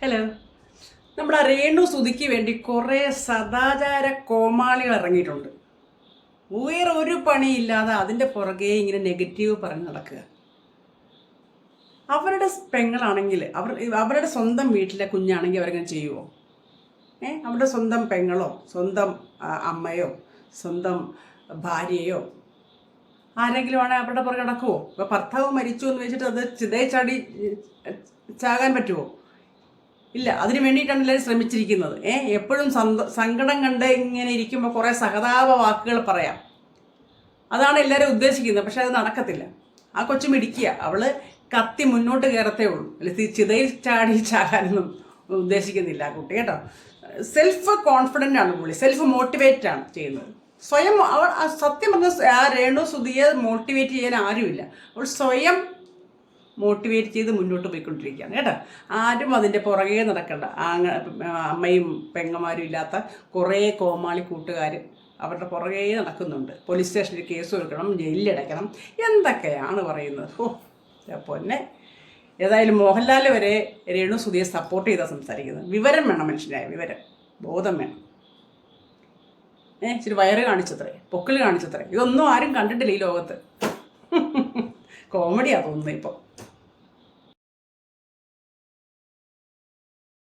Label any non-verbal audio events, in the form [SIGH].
Hello നമ്മുടെ രേണു സുതിക്ക് വേണ്ടി കുറേ സദാചാര കോമാളികൾ ഇറങ്ങിയിട്ടുണ്ട്. വേറെ ഒരു പണിയില്ലാതെ അതിന്റെ പുറകെ ഇങ്ങനെ നെഗറ്റീവ് പറഞ്ഞ് നടക്കുക. അവരുടെ പെങ്ങളാണെങ്കിൽ അവർ അവരുടെ സ്വന്തം വീട്ടിലെ കുഞ്ഞാണെങ്കിൽ അവരങ്ങനെ ചെയ്യുമോ ഏ? അവരുടെ സ്വന്തം പെങ്ങളോ സ്വന്തം അമ്മയോ സ്വന്തം ഭാര്യയോ ആരെങ്കിലും ആണെങ്കിൽ അവരുടെ പുറകെ നടക്കുമോ ഇപ്പം ഭർത്താവ് മരിച്ചു എന്ന് വെച്ചിട്ട് അത് ചിതയെ ചാടി ചാകാൻ പറ്റുമോ ഇല്ല അതിന് വേണ്ടിയിട്ടാണ് എല്ലാവരും ശ്രമിച്ചിരിക്കുന്നത്. ഏ എപ്പോഴും സങ്കടം കണ്ട് ഇങ്ങനെ ഇരിക്കുമ്പോൾ കുറേ സഹതാപ വാക്കുകൾ പറയാം. അതാണ് എല്ലാവരും ഉദ്ദേശിക്കുന്നത് പക്ഷെ അത് നടക്കത്തില്ല. ആ കൊച്ചു മിടിക്കുക അവൾ കത്തി മുന്നോട്ട് കയറത്തേ ഉള്ളൂ. അല്ലെ തി- ചിതയിൽ ചാടി ചാകാനൊന്നും ഉദ്ദേശിക്കുന്നില്ല ആ കുട്ടി കേട്ടോ. സെൽഫ് കോൺഫിഡന്റ് ആണ് പുള്ളി. സെൽഫ് മോട്ടിവേറ്റ് ആണ് ചെയ്യുന്നത്. സ്വയം അവൾ സത്യം പറഞ്ഞ ആ രേണു സുധിയെ മോട്ടിവേറ്റ് ചെയ്യാൻ ആരുമില്ല. അവൾ സ്വയം മോട്ടിവേറ്റ് ചെയ്ത് മുന്നോട്ട് പോയിക്കൊണ്ടിരിക്കുകയാണ് കേട്ടോ? ആരും അതിന്റെ പുറകെ നടക്കണ്ട. അമ്മയും പെങ്ങന്മാരും ഇല്ലാത്ത കുറേ കോമാളി കൂട്ടുകാർ അവരുടെ പുറകെ നടക്കുന്നുണ്ട്. പോലീസ് സ്റ്റേഷനിൽ കേസ് കൊടുക്കണം ജയിലിലടയ്ക്കണം എന്തൊക്കെയാണ് പറയുന്നത്? ഓ പൊന്നെ. ഏതായാലും മോഹൻലാൽ വരെ രേണു സുധിയെ സപ്പോർട്ട് ചെയ്താൽ സംസാരിക്കുന്നത്. വിവരം വേണം മനുഷ്യനായ വിവരം ബോധം വേണം. ഏ ഇച്ചിരി വയറ് കാണിച്ചത്രേ പൊക്കിൾ കാണിച്ചത്രേ. ഇതൊന്നും ആരും കണ്ടിട്ടില്ല ഈ ലോകത്ത്. [LAUGHS] കോമഡിയാണ് തോന്നുന്നത് ഇപ്പോൾ